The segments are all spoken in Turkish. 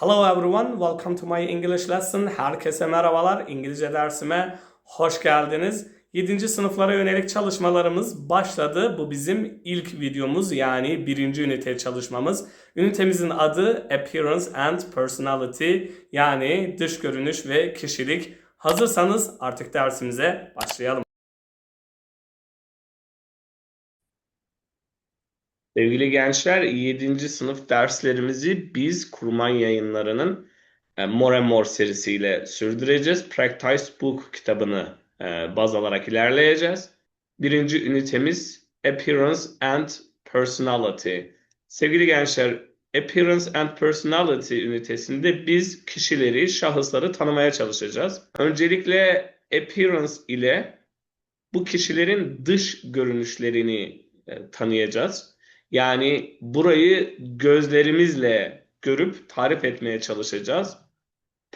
Hello everyone, welcome to my English lesson. Herkese merhabalar. İngilizce dersime hoş geldiniz. 7. sınıflara yönelik çalışmalarımız başladı. Bu bizim ilk videomuz yani birinci ünite çalışmamız. Ünitemizin adı Appearance and Personality yani dış görünüş ve kişilik. Hazırsanız artık dersimize başlayalım. Sevgili gençler, 7. sınıf derslerimizi biz Kurman Yayınları'nın e, More and More serisiyle sürdüreceğiz. Practice Book kitabını e, baz alarak ilerleyeceğiz. Birinci ünitemiz Appearance and Personality. Sevgili gençler, Appearance and Personality ünitesinde biz kişileri, şahısları tanımaya çalışacağız. Öncelikle Appearance ile bu kişilerin dış görünüşlerini e, tanıyacağız. Yani burayı gözlerimizle görüp tarif etmeye çalışacağız.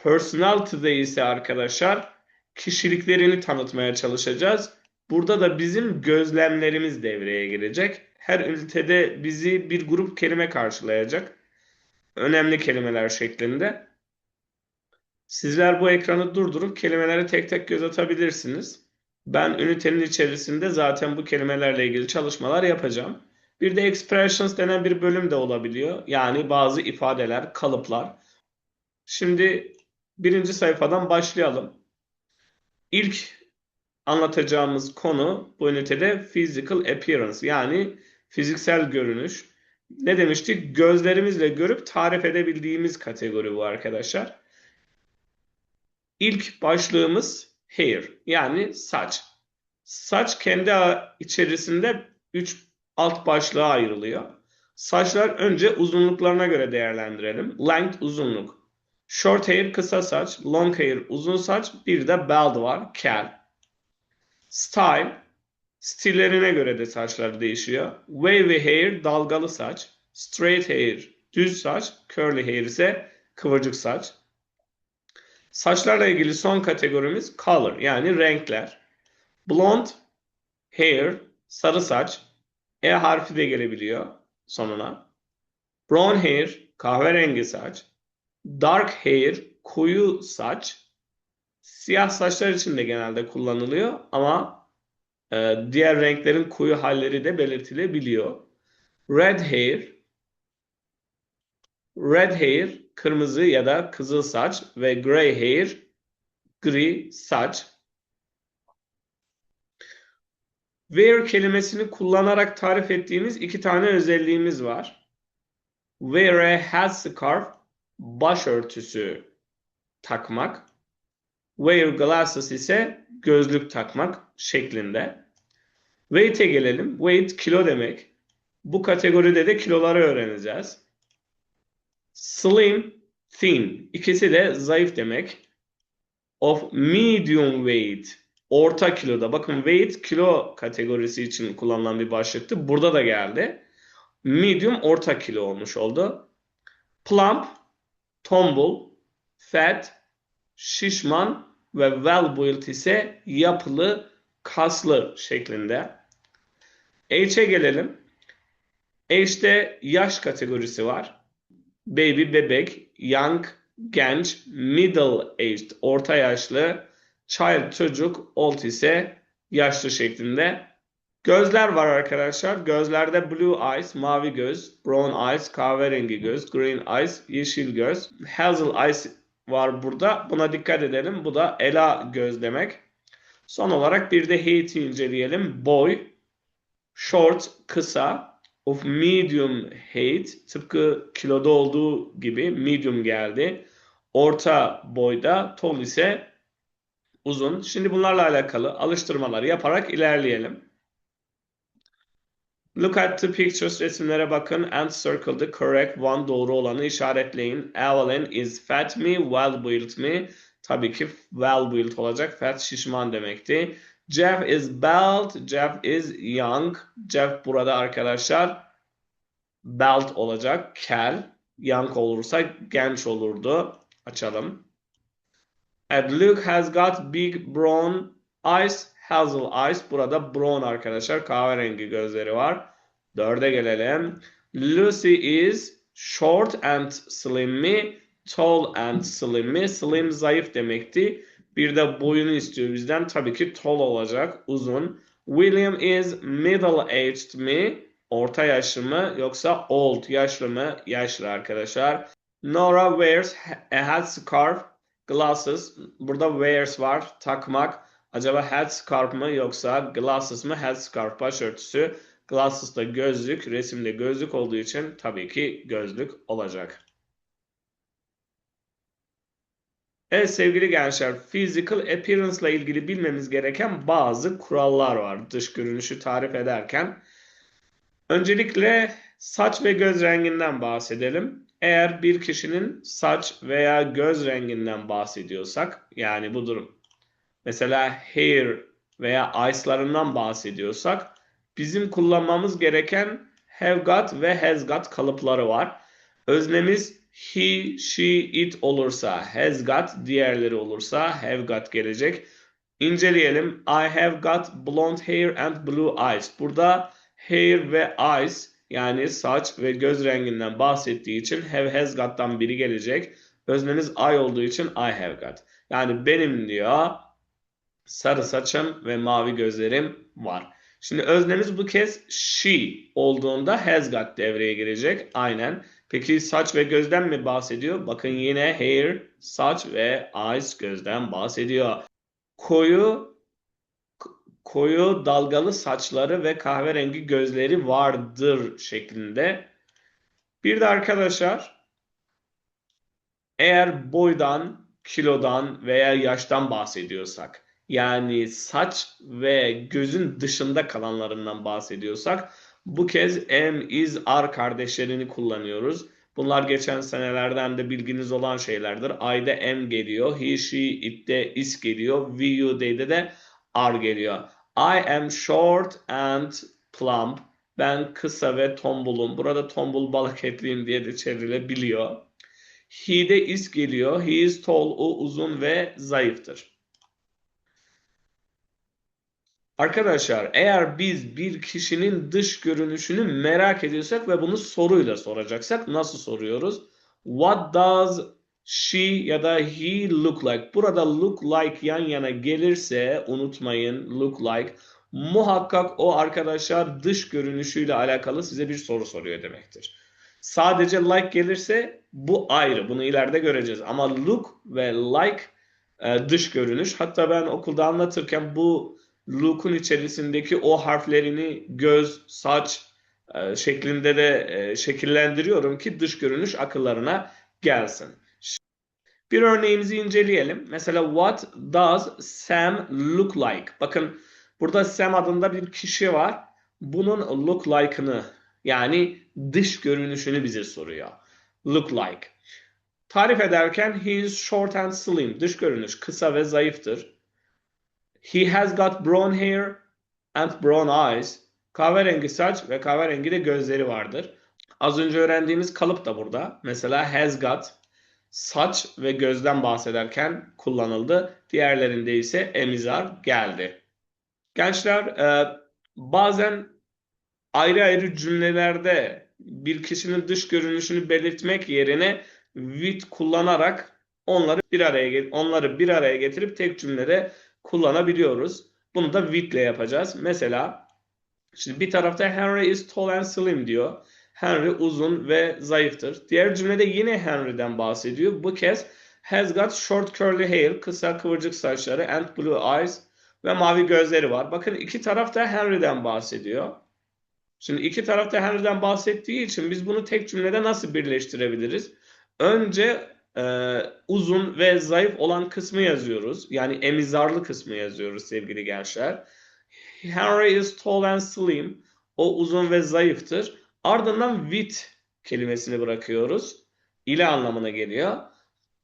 Personality'de ise arkadaşlar kişiliklerini tanıtmaya çalışacağız. Burada da bizim gözlemlerimiz devreye girecek. Her ünitede bizi bir grup kelime karşılayacak. Önemli kelimeler şeklinde. Sizler bu ekranı durdurup kelimelere tek tek göz atabilirsiniz. Ben ünitenin içerisinde zaten bu kelimelerle ilgili çalışmalar yapacağım. Bir de expressions denen bir bölüm de olabiliyor. Yani bazı ifadeler, kalıplar. Şimdi birinci sayfadan başlayalım. İlk anlatacağımız konu bu ünitede physical appearance yani fiziksel görünüş. Ne demiştik? Gözlerimizle görüp tarif edebildiğimiz kategori bu arkadaşlar. İlk başlığımız hair yani saç. Saç kendi içerisinde 3 alt başlığa ayrılıyor. Saçlar önce uzunluklarına göre değerlendirelim. Length uzunluk. Short hair kısa saç, long hair uzun saç, bir de bald var, kel. Style stillerine göre de saçlar değişiyor. Wavy hair dalgalı saç, straight hair düz saç, curly hair ise kıvırcık saç. Saçlarla ilgili son kategorimiz color yani renkler. Blonde hair sarı saç, e harfi de gelebiliyor sonuna. Brown hair, kahverengi saç. Dark hair, koyu saç. Siyah saçlar için de genelde kullanılıyor ama e, diğer renklerin koyu halleri de belirtilebiliyor. Red hair, red hair, kırmızı ya da kızıl saç ve gray hair, gri saç. Wear kelimesini kullanarak tarif ettiğimiz iki tane özelliğimiz var. Wear a headscarf, başörtüsü takmak. Wear glasses ise gözlük takmak şeklinde. Weight'e gelelim. Weight kilo demek. Bu kategoride de kiloları öğreneceğiz. Slim, thin. İkisi de zayıf demek. Of medium weight orta kiloda. Bakın weight kilo kategorisi için kullanılan bir başlıktı. Burada da geldi. Medium orta kilo olmuş oldu. Plump, tombul, fat, şişman ve well built ise yapılı, kaslı şeklinde. Age'e gelelim. Age'de yaş kategorisi var. Baby, bebek, young, genç, middle aged, orta yaşlı, Child çocuk, old ise yaşlı şeklinde. Gözler var arkadaşlar. Gözlerde blue eyes, mavi göz, brown eyes, kahverengi göz, green eyes, yeşil göz, hazel eyes var burada. Buna dikkat edelim. Bu da ela göz demek. Son olarak bir de height'i inceleyelim. Boy, short, kısa, of medium height, tıpkı kiloda olduğu gibi medium geldi. Orta boyda, tall ise uzun. Şimdi bunlarla alakalı alıştırmaları yaparak ilerleyelim. Look at the pictures, resimlere bakın and circle the correct one, doğru olanı işaretleyin. Evelyn is fat mi, well built mi? Tabii ki well built olacak. Fat şişman demekti. Jeff is bald, Jeff is young. Jeff burada arkadaşlar bald olacak, kel. Young olursa genç olurdu. Açalım. And Luke has got big brown eyes, hazel eyes. Burada brown arkadaşlar. Kahverengi gözleri var. Dörde gelelim. Lucy is short and slim mi? tall and slim mi? Slim zayıf demekti. Bir de boyunu istiyor bizden. Tabii ki tall olacak, uzun. William is middle aged mi? Orta yaşlı mı yoksa old yaşlı mı? Yaşlı arkadaşlar. Nora wears a hat scarf glasses. Burada wears var takmak. Acaba hat scarf mı yoksa glasses mı? Hat scarf başörtüsü. Glasses da gözlük. Resimde gözlük olduğu için tabii ki gözlük olacak. Evet sevgili gençler, physical appearance ile ilgili bilmemiz gereken bazı kurallar var dış görünüşü tarif ederken. Öncelikle saç ve göz renginden bahsedelim. Eğer bir kişinin saç veya göz renginden bahsediyorsak, yani bu durum mesela hair veya eyes'larından bahsediyorsak, bizim kullanmamız gereken have got ve has got kalıpları var. Öznemiz he, she, it olursa has got, diğerleri olursa have got gelecek. İnceleyelim. I have got blonde hair and blue eyes. Burada hair ve eyes yani saç ve göz renginden bahsettiği için have has got'tan biri gelecek. Öznemiz I olduğu için I have got. Yani benim diyor sarı saçım ve mavi gözlerim var. Şimdi öznemiz bu kez she olduğunda has got devreye girecek. Aynen. Peki saç ve gözden mi bahsediyor? Bakın yine hair, saç ve eyes gözden bahsediyor. Koyu koyu dalgalı saçları ve kahverengi gözleri vardır şeklinde. Bir de arkadaşlar eğer boydan, kilodan veya yaştan bahsediyorsak yani saç ve gözün dışında kalanlarından bahsediyorsak bu kez M, is, are kardeşlerini kullanıyoruz. Bunlar geçen senelerden de bilginiz olan şeylerdir. I'de M geliyor. He, she, it'te is geliyor. We, you, they'de de are geliyor. I am short and plump. Ben kısa ve tombulum. Burada tombul balık etliyim diye de çevrilebiliyor. He'de is geliyor. He is tall. O uzun ve zayıftır. Arkadaşlar eğer biz bir kişinin dış görünüşünü merak ediyorsak ve bunu soruyla soracaksak nasıl soruyoruz? What does she ya da he look like? Burada look like yan yana gelirse unutmayın look like muhakkak o arkadaşlar dış görünüşüyle alakalı size bir soru soruyor demektir. Sadece like gelirse bu ayrı. Bunu ileride göreceğiz. Ama look ve like e, dış görünüş. Hatta ben okulda anlatırken bu look'un içerisindeki o harflerini göz, saç e, şeklinde de e, şekillendiriyorum ki dış görünüş akıllarına gelsin. Bir örneğimizi inceleyelim. Mesela what does Sam look like? Bakın burada Sam adında bir kişi var. Bunun look like'ını yani dış görünüşünü bize soruyor. Look like. Tarif ederken he is short and slim. Dış görünüş kısa ve zayıftır. He has got brown hair and brown eyes. Kahverengi saç ve kahverengi de gözleri vardır. Az önce öğrendiğimiz kalıp da burada. Mesela has got saç ve gözden bahsederken kullanıldı. Diğerlerinde ise emizar geldi. Gençler e, bazen ayrı ayrı cümlelerde bir kişinin dış görünüşünü belirtmek yerine with kullanarak onları bir araya onları bir araya getirip tek cümlede kullanabiliyoruz. Bunu da with ile yapacağız. Mesela şimdi bir tarafta Henry is tall and slim diyor. Henry uzun ve zayıftır. Diğer cümlede yine Henry'den bahsediyor. Bu kez has got short curly hair, kısa kıvırcık saçları and blue eyes ve mavi gözleri var. Bakın iki tarafta Henry'den bahsediyor. Şimdi iki tarafta Henry'den bahsettiği için biz bunu tek cümlede nasıl birleştirebiliriz? Önce e, uzun ve zayıf olan kısmı yazıyoruz. Yani emizarlı kısmı yazıyoruz sevgili gençler. Henry is tall and slim. O uzun ve zayıftır. Ardından with kelimesini bırakıyoruz. İle anlamına geliyor.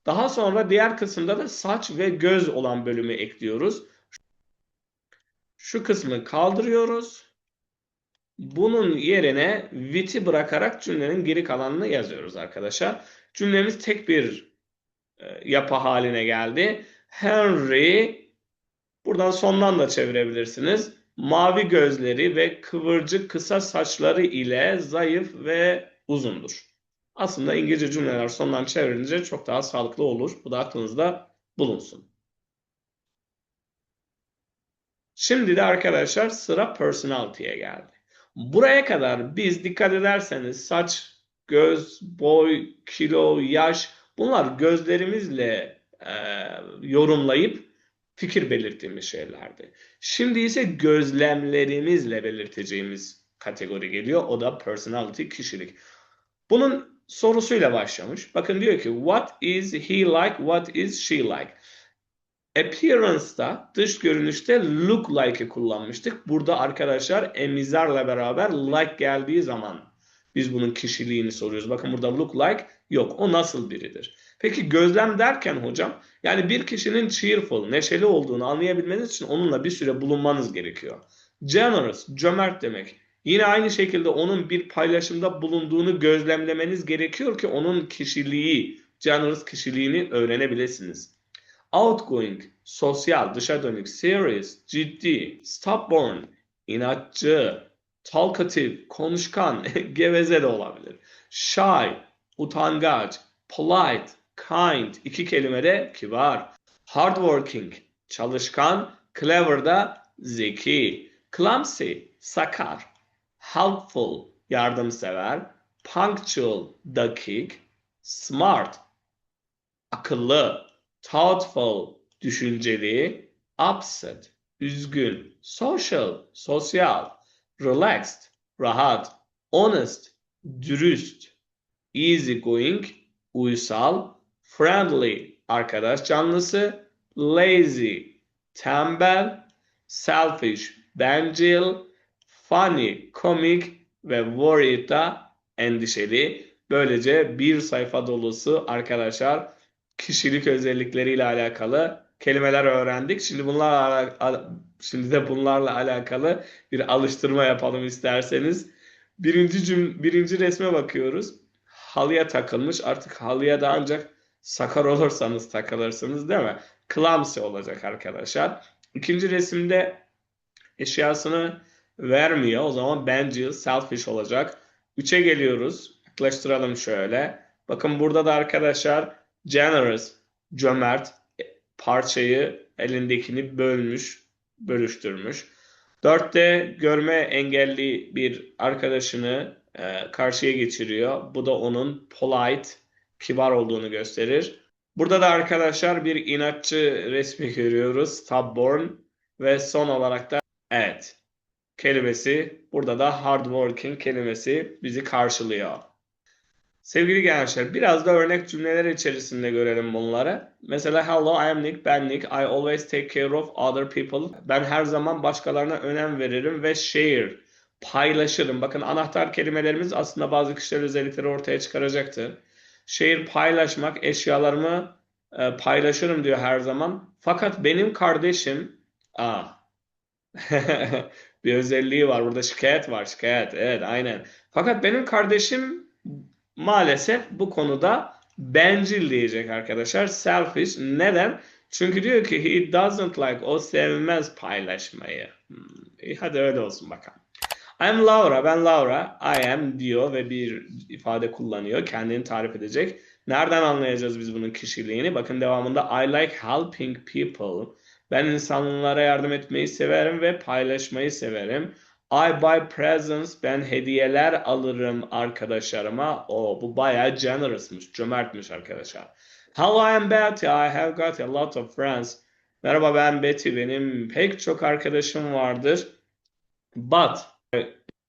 Daha sonra diğer kısımda da saç ve göz olan bölümü ekliyoruz. Şu kısmı kaldırıyoruz. Bunun yerine with'i bırakarak cümlenin geri kalanını yazıyoruz arkadaşlar. Cümlemiz tek bir e, yapı haline geldi. Henry buradan sondan da çevirebilirsiniz. Mavi gözleri ve kıvırcık kısa saçları ile zayıf ve uzundur. Aslında İngilizce cümleler sondan çevrilince çok daha sağlıklı olur. Bu da aklınızda bulunsun. Şimdi de arkadaşlar sıra personality'ye geldi. Buraya kadar biz dikkat ederseniz saç, göz, boy, kilo, yaş bunlar gözlerimizle e, yorumlayıp fikir belirttiğimiz şeylerdi. Şimdi ise gözlemlerimizle belirteceğimiz kategori geliyor. O da personality, kişilik. Bunun sorusuyla başlamış. Bakın diyor ki what is he like, what is she like? Appearance'da, dış görünüşte look like'ı kullanmıştık. Burada arkadaşlar emizarla beraber like geldiği zaman biz bunun kişiliğini soruyoruz. Bakın burada look like yok. O nasıl biridir? Peki gözlem derken hocam yani bir kişinin cheerful, neşeli olduğunu anlayabilmeniz için onunla bir süre bulunmanız gerekiyor. Generous, cömert demek. Yine aynı şekilde onun bir paylaşımda bulunduğunu gözlemlemeniz gerekiyor ki onun kişiliği, generous kişiliğini öğrenebilirsiniz. Outgoing, sosyal, dışa dönük, serious, ciddi, stubborn, inatçı, talkative, konuşkan, geveze de olabilir. Shy, utangaç, polite, kind, iki kelimede kibar. Hardworking, çalışkan, clever da zeki. Clumsy, sakar. Helpful, yardımsever. Punctual, dakik. Smart, akıllı. Thoughtful, düşünceli. Upset, üzgün. Social, sosyal. Relaxed, rahat. Honest, dürüst. Easy going, uysal. Friendly, arkadaş canlısı. Lazy, tembel. Selfish, bencil. Funny, komik ve worried da endişeli. Böylece bir sayfa dolusu arkadaşlar kişilik özellikleriyle alakalı kelimeler öğrendik. Şimdi bunlarla şimdi de bunlarla alakalı bir alıştırma yapalım isterseniz. Birinci cüm birinci resme bakıyoruz. Halıya takılmış. Artık halıya da ancak sakar olursanız takılırsınız değil mi? Clumsy olacak arkadaşlar. İkinci resimde eşyasını vermiyor. O zaman bencil, selfish olacak. Üçe geliyoruz. Yaklaştıralım şöyle. Bakın burada da arkadaşlar generous, cömert parçayı elindekini bölmüş, bölüştürmüş. Dörtte görme engelli bir arkadaşını e, karşıya geçiriyor. Bu da onun polite, kibar olduğunu gösterir. Burada da arkadaşlar bir inatçı resmi görüyoruz. Stubborn ve son olarak da evet kelimesi burada da hardworking kelimesi bizi karşılıyor. Sevgili gençler biraz da örnek cümleler içerisinde görelim bunları. Mesela hello I am Nick ben Nick I always take care of other people. Ben her zaman başkalarına önem veririm ve share paylaşırım. Bakın anahtar kelimelerimiz aslında bazı kişisel özellikleri ortaya çıkaracaktır. Share paylaşmak eşyalarımı e, paylaşırım diyor her zaman. Fakat benim kardeşim aa bir özelliği var. Burada şikayet var. Şikayet. Evet aynen. Fakat benim kardeşim maalesef bu konuda bencil diyecek arkadaşlar. Selfish. Neden? Çünkü diyor ki he doesn't like o sevmez paylaşmayı. Hmm. İyi, hadi öyle olsun bakalım. I'm Laura. Ben Laura. I am diyor ve bir ifade kullanıyor. Kendini tarif edecek. Nereden anlayacağız biz bunun kişiliğini? Bakın devamında I like helping people. Ben insanlara yardım etmeyi severim ve paylaşmayı severim. I buy presents. Ben hediyeler alırım arkadaşlarıma. O bu bayağı generous'mış, cömertmiş arkadaşlar. Hello, I'm Betty. I have got a lot of friends. Merhaba ben Betty. Benim pek çok arkadaşım vardır. But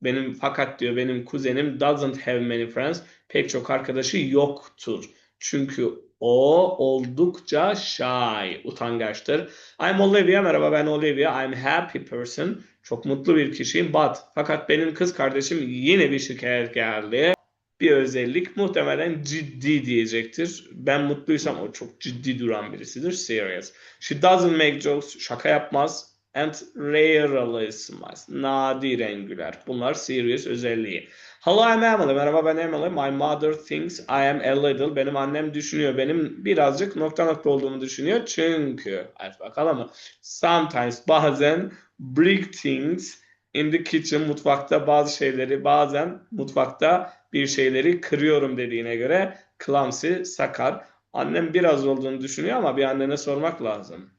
benim fakat diyor benim kuzenim doesn't have many friends. Pek çok arkadaşı yoktur. Çünkü o oldukça shy, utangaçtır. I'm Olivia. Merhaba ben Olivia. I'm happy person. Çok mutlu bir kişiyim. But fakat benim kız kardeşim yine bir şikayet geldi. Bir özellik muhtemelen ciddi diyecektir. Ben mutluysam o çok ciddi duran birisidir. Serious. She doesn't make jokes. Şaka yapmaz. And rarely smiles. Nadiren. Bunlar serious özelliği. Hello I'm Emily. Merhaba ben Emily. My mother thinks I am a little. Benim annem düşünüyor. Benim birazcık nokta nokta olduğumu düşünüyor. Çünkü hadi bakalım sometimes bazen break things in the kitchen mutfakta bazı şeyleri bazen mutfakta bir şeyleri kırıyorum dediğine göre clumsy, sakar. Annem biraz olduğunu düşünüyor ama bir annene sormak lazım.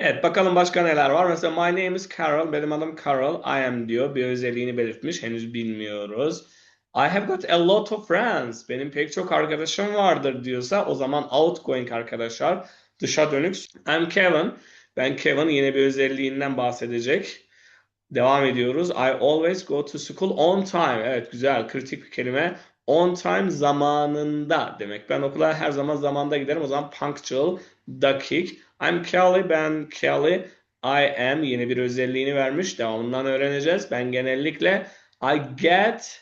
Evet bakalım başka neler var. Mesela my name is Carol. Benim adım Carol. I am diyor. Bir özelliğini belirtmiş. Henüz bilmiyoruz. I have got a lot of friends. Benim pek çok arkadaşım vardır diyorsa o zaman outgoing arkadaşlar. Dışa dönük. I'm Kevin. Ben Kevin yine bir özelliğinden bahsedecek. Devam ediyoruz. I always go to school on time. Evet güzel. Kritik bir kelime. On time zamanında demek. Ben okula her zaman zamanda giderim. O zaman punctual, dakik. I'm Kelly. Ben Kelly. I am yeni bir özelliğini vermiş. Devamından öğreneceğiz. Ben genellikle I get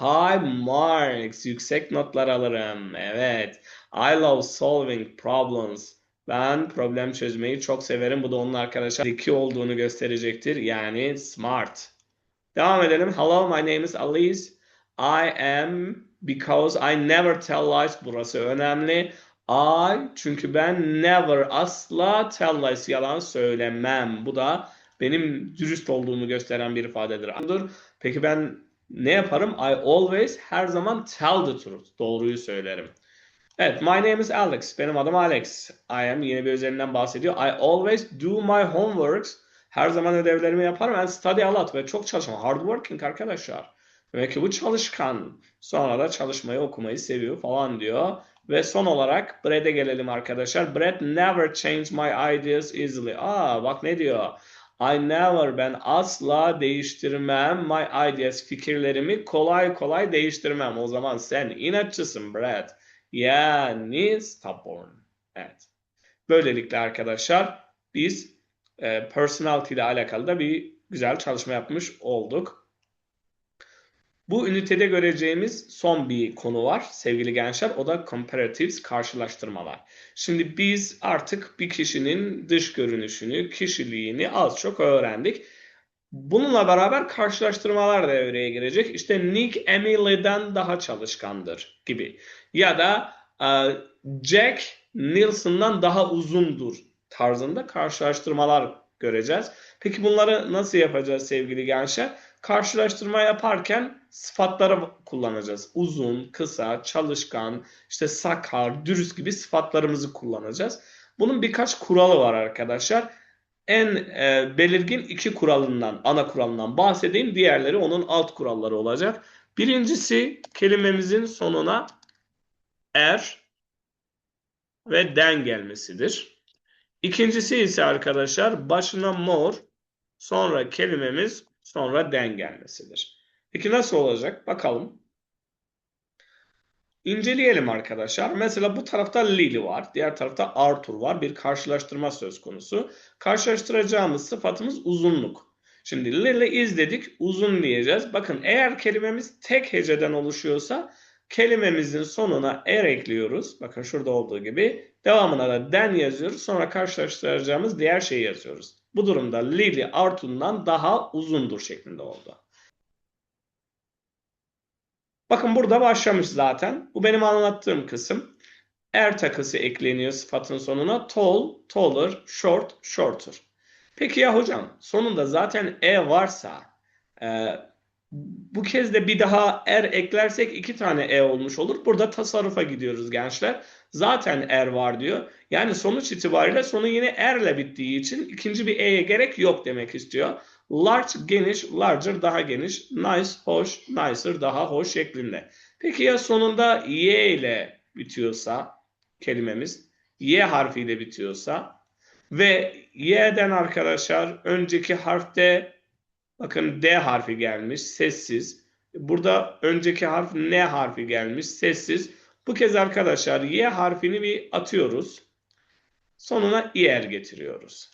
high marks. Yüksek notlar alırım. Evet. I love solving problems. Ben problem çözmeyi çok severim. Bu da onun arkadaşlar zeki olduğunu gösterecektir. Yani smart. Devam edelim. Hello, my name is Alice. I am because I never tell lies. Burası önemli. I çünkü ben never asla tell lies yalan söylemem. Bu da benim dürüst olduğumu gösteren bir ifadedir. Peki ben ne yaparım? I always her zaman tell the truth. Doğruyu söylerim. Evet, my name is Alex. Benim adım Alex. I am yeni bir özelinden bahsediyor. I always do my homeworks. Her zaman ödevlerimi yaparım. And study a lot ve çok çalışmam. Hard working arkadaşlar. Demek ki bu çalışkan. Sonra da çalışmayı okumayı seviyor falan diyor. Ve son olarak Brad'e gelelim arkadaşlar. Brad never change my ideas easily. Aa bak ne diyor. I never ben asla değiştirmem my ideas fikirlerimi kolay kolay değiştirmem. O zaman sen inatçısın Brad. Yani stubborn. Evet. Böylelikle arkadaşlar biz e, personality ile alakalı da bir güzel çalışma yapmış olduk. Bu ünitede göreceğimiz son bir konu var sevgili gençler. O da comparatives, karşılaştırmalar. Şimdi biz artık bir kişinin dış görünüşünü, kişiliğini az çok öğrendik. Bununla beraber karşılaştırmalar da devreye girecek. İşte Nick Emily'den daha çalışkandır gibi. Ya da e, Jack Nilsson'dan daha uzundur tarzında karşılaştırmalar göreceğiz. Peki bunları nasıl yapacağız sevgili gençler? Karşılaştırma yaparken sıfatları kullanacağız. Uzun, kısa, çalışkan, işte sakar, dürüst gibi sıfatlarımızı kullanacağız. Bunun birkaç kuralı var arkadaşlar. En e, belirgin iki kuralından, ana kuralından bahsedeyim. Diğerleri onun alt kuralları olacak. Birincisi kelimemizin sonuna er ve den gelmesidir. İkincisi ise arkadaşlar başına mor, sonra kelimemiz, sonra den gelmesidir. Peki nasıl olacak? Bakalım. İnceleyelim arkadaşlar. Mesela bu tarafta Lily var. Diğer tarafta Arthur var. Bir karşılaştırma söz konusu. Karşılaştıracağımız sıfatımız uzunluk. Şimdi Lily is dedik. Uzun diyeceğiz. Bakın eğer kelimemiz tek heceden oluşuyorsa kelimemizin sonuna er ekliyoruz. Bakın şurada olduğu gibi. Devamına da den yazıyoruz. Sonra karşılaştıracağımız diğer şeyi yazıyoruz. Bu durumda Lily Arthur'dan daha uzundur şeklinde oldu. Bakın burada başlamış zaten. Bu benim anlattığım kısım. Er takısı ekleniyor sıfatın sonuna. Tall, taller, short, shorter. Peki ya hocam sonunda zaten e varsa e, bu kez de bir daha er eklersek iki tane e olmuş olur. Burada tasarrufa gidiyoruz gençler. Zaten er var diyor. Yani sonuç itibariyle sonu yine erle bittiği için ikinci bir e'ye gerek yok demek istiyor. Large geniş, larger daha geniş, nice hoş, nicer daha hoş şeklinde. Peki ya sonunda y ile bitiyorsa kelimemiz, y harfiyle bitiyorsa ve y'den arkadaşlar önceki harfte bakın d harfi gelmiş, sessiz. Burada önceki harf n harfi gelmiş, sessiz. Bu kez arkadaşlar y harfini bir atıyoruz. Sonuna er getiriyoruz.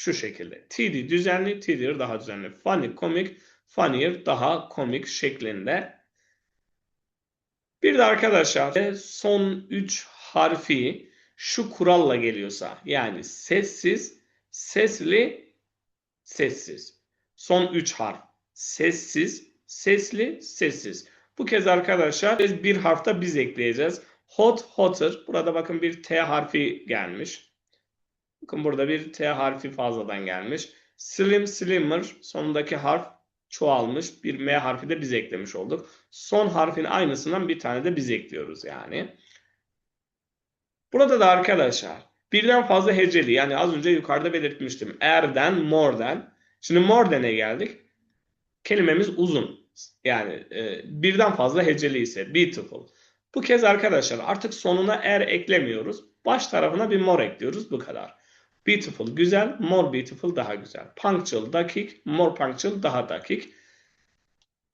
Şu şekilde. TD düzenli, TD'dir daha düzenli. Funny, komik, funnier daha komik şeklinde. Bir de arkadaşlar son 3 harfi şu kuralla geliyorsa yani sessiz, sesli, sessiz. Son 3 harf. Sessiz, sesli, sessiz. Bu kez arkadaşlar bir harfta biz ekleyeceğiz. Hot, hotter. Burada bakın bir T harfi gelmiş. Bakın burada bir T harfi fazladan gelmiş. Slim, slimmer. Sonundaki harf çoğalmış bir M harfi de biz eklemiş olduk. Son harfin aynısından bir tane de biz ekliyoruz yani. Burada da arkadaşlar birden fazla heceli yani az önce yukarıda belirtmiştim. Er'den more'den. Şimdi more than'e geldik. Kelimemiz uzun. Yani e, birden fazla heceli ise beautiful. Bu kez arkadaşlar artık sonuna er eklemiyoruz. Baş tarafına bir more ekliyoruz. Bu kadar. Beautiful güzel, more beautiful daha güzel. Punctual dakik, more punctual daha dakik.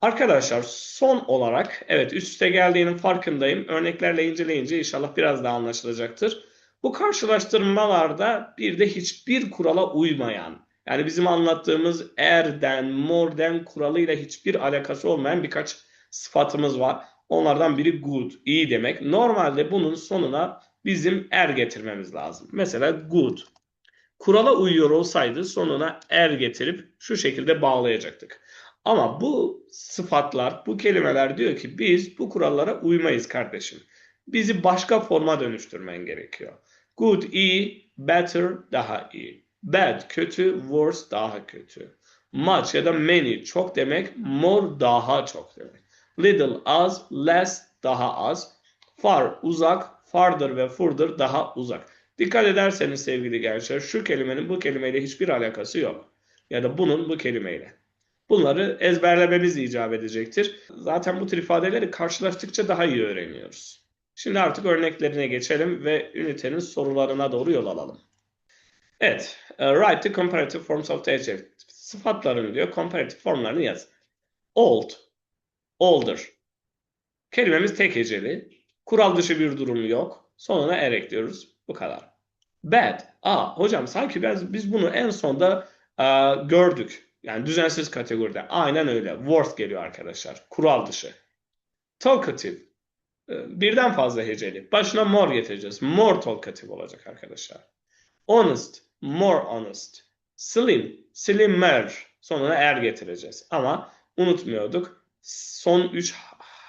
Arkadaşlar son olarak evet üst üste geldiğinin farkındayım. Örneklerle inceleyince inşallah biraz daha anlaşılacaktır. Bu karşılaştırmalarda bir de hiçbir kurala uymayan yani bizim anlattığımız erden, morden kuralıyla hiçbir alakası olmayan birkaç sıfatımız var. Onlardan biri good, iyi demek. Normalde bunun sonuna bizim er getirmemiz lazım. Mesela good. Kurala uyuyor olsaydı sonuna er getirip şu şekilde bağlayacaktık. Ama bu sıfatlar, bu kelimeler diyor ki biz bu kurallara uymayız kardeşim. Bizi başka forma dönüştürmen gerekiyor. Good iyi, better daha iyi. Bad kötü, worse daha kötü. Much ya da many çok demek, more daha çok demek. Little az, less daha az. Far uzak, farther ve further daha uzak. Dikkat ederseniz sevgili gençler şu kelimenin bu kelimeyle hiçbir alakası yok. Ya da bunun bu kelimeyle. Bunları ezberlememiz icap edecektir. Zaten bu tür ifadeleri karşılaştıkça daha iyi öğreniyoruz. Şimdi artık örneklerine geçelim ve ünitenin sorularına doğru yol alalım. Evet, uh, write the comparative forms of the adjective. Sıfatların diyor, comparative formlarını yaz. Old, older. Kelimemiz tek heceli. Kural dışı bir durum yok. Sonuna er ekliyoruz. Bu kadar. Bad. Aa hocam sanki biz, biz bunu en sonda uh, gördük. Yani düzensiz kategoride. Aynen öyle. Worth geliyor arkadaşlar. Kural dışı. Talkative. Birden fazla heceli. Başına more getireceğiz. More talkative olacak arkadaşlar. Honest. More honest. Slim. Slimmer. Sonuna er getireceğiz. Ama unutmuyorduk. Son 3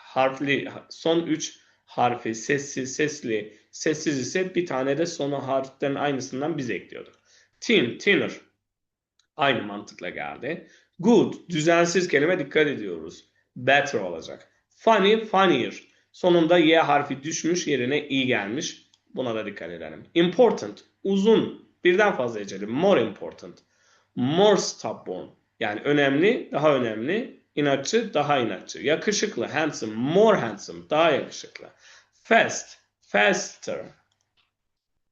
harfli son 3 harfi sessiz sesli sessiz ise bir tane de sonu harflerin aynısından biz ekliyorduk. Thin, thinner. Aynı mantıkla geldi. Good, düzensiz kelime dikkat ediyoruz. Better olacak. Funny, funnier. Sonunda Y harfi düşmüş yerine i gelmiş. Buna da dikkat edelim. Important, uzun, birden fazla heceli. More important. More stubborn. Yani önemli, daha önemli. İnatçı, daha inatçı. Yakışıklı, handsome, more handsome, daha yakışıklı. Fast, faster.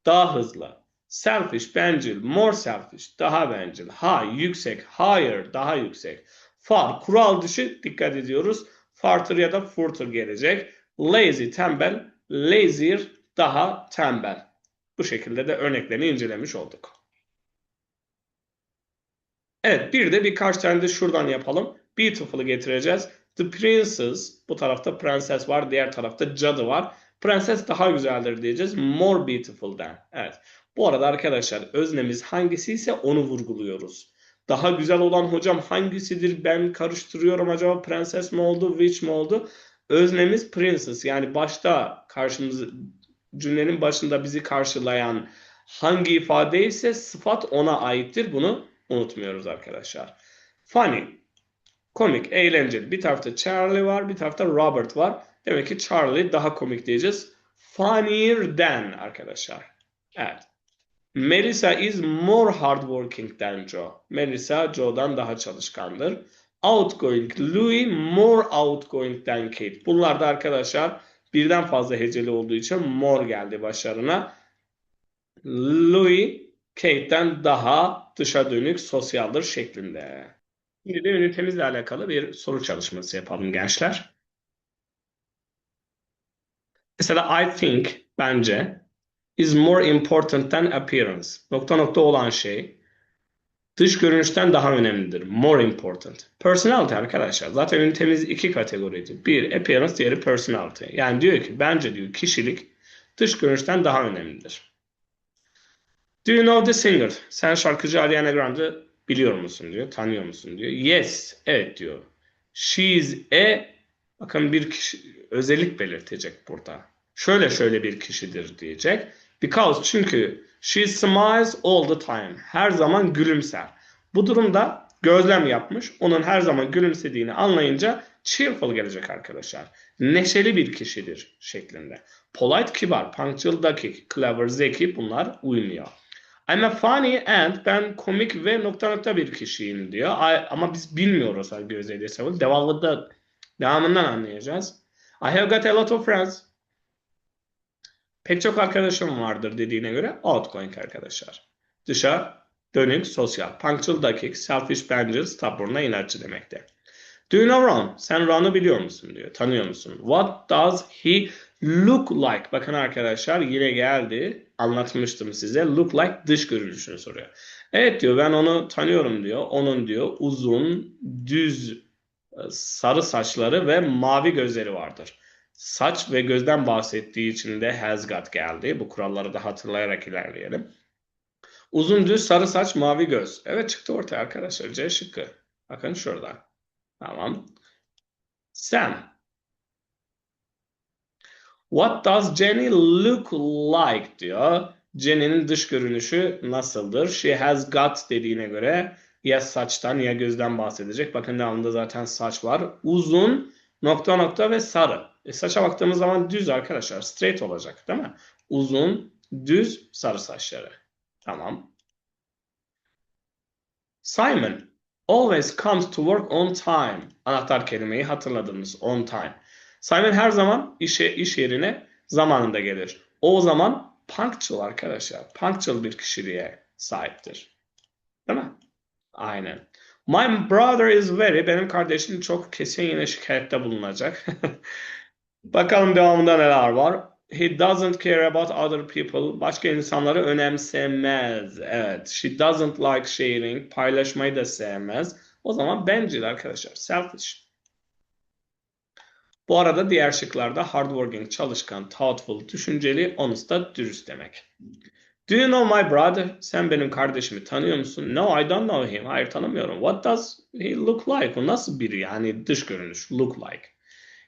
Daha hızlı. Selfish, bencil, more selfish, daha bencil. High, yüksek, higher, daha yüksek. Far, kural dışı dikkat ediyoruz. Farther ya da further gelecek. Lazy, tembel, lazier, daha tembel. Bu şekilde de örneklerini incelemiş olduk. Evet bir de birkaç tane de şuradan yapalım. Beautiful'ı getireceğiz. The princess, bu tarafta prenses var, diğer tarafta cadı var. Prenses daha güzeldir diyeceğiz. More beautiful than. Evet. Bu arada arkadaşlar öznemiz hangisi ise onu vurguluyoruz. Daha güzel olan hocam hangisidir ben karıştırıyorum acaba prenses mi oldu witch mi oldu? Öznemiz princess yani başta karşımız cümlenin başında bizi karşılayan hangi ifade ise sıfat ona aittir. Bunu unutmuyoruz arkadaşlar. Funny, komik, eğlenceli. Bir tarafta Charlie var, bir tarafta Robert var. Demek ki Charlie daha komik diyeceğiz. Funnier than arkadaşlar. Evet. Melissa is more hardworking than Joe. Melissa Joe'dan daha çalışkandır. Outgoing. Louis more outgoing than Kate. Bunlar da arkadaşlar birden fazla heceli olduğu için more geldi başlarına. Louis Kate'den daha dışa dönük sosyaldır şeklinde. Şimdi de ünitemizle alakalı bir soru çalışması yapalım gençler. Mesela I think bence is more important than appearance. Nokta nokta olan şey dış görünüşten daha önemlidir. More important. Personality arkadaşlar. Zaten ünitemiz iki kategoriydi. Bir appearance, diğeri personality. Yani diyor ki bence diyor kişilik dış görünüşten daha önemlidir. Do you know the singer? Sen şarkıcı Ariana Grande biliyor musun diyor. Tanıyor musun diyor. Yes. Evet diyor. She is a bakın bir kişi özellik belirtecek burada. Şöyle şöyle bir kişidir diyecek. Because çünkü she smiles all the time. Her zaman gülümser. Bu durumda gözlem yapmış. Onun her zaman gülümsediğini anlayınca cheerful gelecek arkadaşlar. Neşeli bir kişidir şeklinde. Polite, kibar, punctual, dakik, clever, zeki bunlar uymuyor. I'm a funny and ben komik ve nokta nokta bir kişiyim diyor. I- ama biz bilmiyoruz hangi özelliği savunuyor. Devamında, devamından anlayacağız. I have got a lot of friends. Pek çok arkadaşım vardır dediğine göre outgoing arkadaşlar. Dışa dönük, sosyal. Punctual, dakik, selfish, bencil, stubborn'a inatçı demekte. Do you know Ron? Sen Ron'u biliyor musun diyor. Tanıyor musun? What does he look like? Bakın arkadaşlar yine geldi. Anlatmıştım size. Look like dış görünüşünü soruyor. Evet diyor ben onu tanıyorum diyor. Onun diyor uzun, düz, sarı saçları ve mavi gözleri vardır. Saç ve gözden bahsettiği için de has got geldi. Bu kuralları da hatırlayarak ilerleyelim. Uzun düz sarı saç mavi göz. Evet çıktı ortaya arkadaşlar. C şıkkı. Bakın şurada. Tamam. Sam. What does Jenny look like diyor. Jenny'nin dış görünüşü nasıldır? She has got dediğine göre ya saçtan ya gözden bahsedecek. Bakın devamında zaten saç var. Uzun, nokta nokta ve sarı. E, saça baktığımız zaman düz arkadaşlar. Straight olacak değil mi? Uzun, düz, sarı saçları. Tamam. Simon always comes to work on time. Anahtar kelimeyi hatırladınız. On time. Simon her zaman işe iş yerine zamanında gelir. O zaman punctual arkadaşlar. Punctual bir kişiliğe sahiptir. Aynen. My brother is very. Benim kardeşim çok kesin yine şikayette bulunacak. Bakalım devamında neler var. He doesn't care about other people. Başka insanları önemsemez. Evet. She doesn't like sharing. Paylaşmayı da sevmez. O zaman bencil arkadaşlar. Selfish. Bu arada diğer şıklarda hardworking, çalışkan, thoughtful, düşünceli, honest da dürüst demek. Do you know my brother? Sen benim kardeşimi tanıyor musun? No, I don't know him. Hayır tanımıyorum. What does he look like? O nasıl biri? Yani dış görünüş. Look like.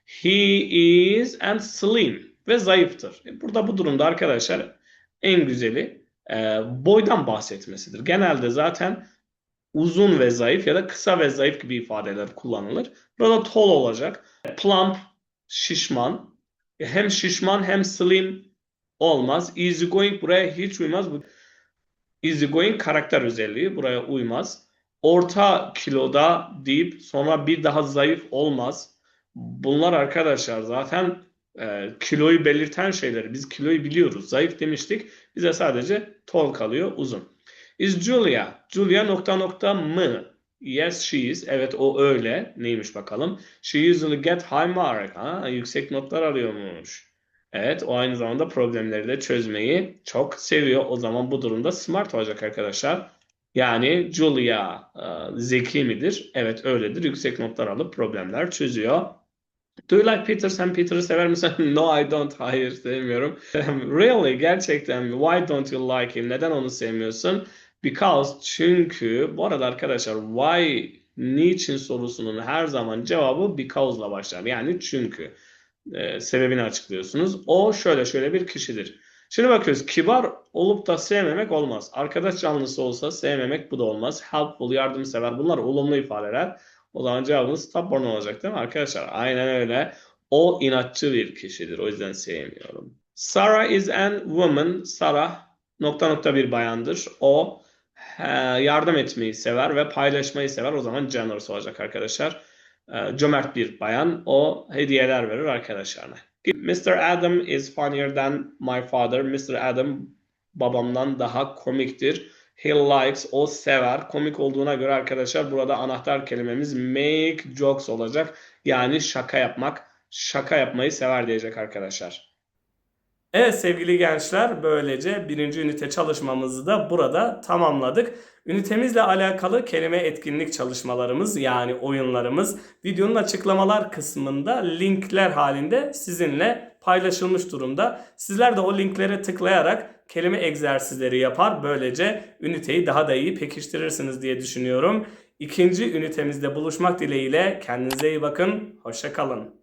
He is and slim ve zayıftır. E, Burada bu durumda arkadaşlar en güzeli e, boydan bahsetmesidir. Genelde zaten uzun ve zayıf ya da kısa ve zayıf gibi ifadeler kullanılır. Burada tall olacak. Plump, şişman. Hem şişman hem slim olmaz. Easygoing buraya hiç uymaz. Bu easygoing karakter özelliği buraya uymaz. Orta kiloda deyip sonra bir daha zayıf olmaz. Bunlar arkadaşlar zaten e, kiloyu belirten şeyleri. Biz kiloyu biliyoruz. Zayıf demiştik. Bize sadece tall kalıyor uzun. Is Julia? Julia nokta nokta mı? Yes she is. Evet o öyle. Neymiş bakalım. She usually get high mark. Ha, yüksek notlar alıyormuş. Evet o aynı zamanda problemleri de çözmeyi çok seviyor. O zaman bu durumda smart olacak arkadaşlar. Yani Julia e, zeki midir? Evet öyledir. Yüksek notlar alıp problemler çözüyor. Do you like Peter? Sen Peter'ı sever misin? No, I don't. Hayır, sevmiyorum. Really? Gerçekten mi? Why don't you like him? Neden onu sevmiyorsun? Because çünkü bu arada arkadaşlar why niçin sorusunun her zaman cevabı because'la başlar. Yani çünkü Ee, sebebini açıklıyorsunuz. O şöyle şöyle bir kişidir. Şimdi bakıyoruz. Kibar olup da sevmemek olmaz. Arkadaş canlısı olsa sevmemek bu da olmaz. Helpful, yardımsever bunlar olumlu ifadeler. O zaman cevabımız stubborn olacak değil mi arkadaşlar? Aynen öyle. O inatçı bir kişidir. O yüzden sevmiyorum. Sarah is an woman. Sarah nokta nokta bir bayandır. O e, yardım etmeyi sever ve paylaşmayı sever. O zaman generous olacak arkadaşlar. E, Cömert bir bayan. O hediyeler verir arkadaşlarına. Mr. Adam is funnier than my father. Mr. Adam babamdan daha komiktir. He likes, o sever. Komik olduğuna göre arkadaşlar burada anahtar kelimemiz make jokes olacak. Yani şaka yapmak, şaka yapmayı sever diyecek arkadaşlar. Evet sevgili gençler böylece birinci ünite çalışmamızı da burada tamamladık. Ünitemizle alakalı kelime etkinlik çalışmalarımız yani oyunlarımız videonun açıklamalar kısmında linkler halinde sizinle paylaşılmış durumda. Sizler de o linklere tıklayarak kelime egzersizleri yapar. Böylece üniteyi daha da iyi pekiştirirsiniz diye düşünüyorum. İkinci ünitemizde buluşmak dileğiyle kendinize iyi bakın. Hoşça kalın.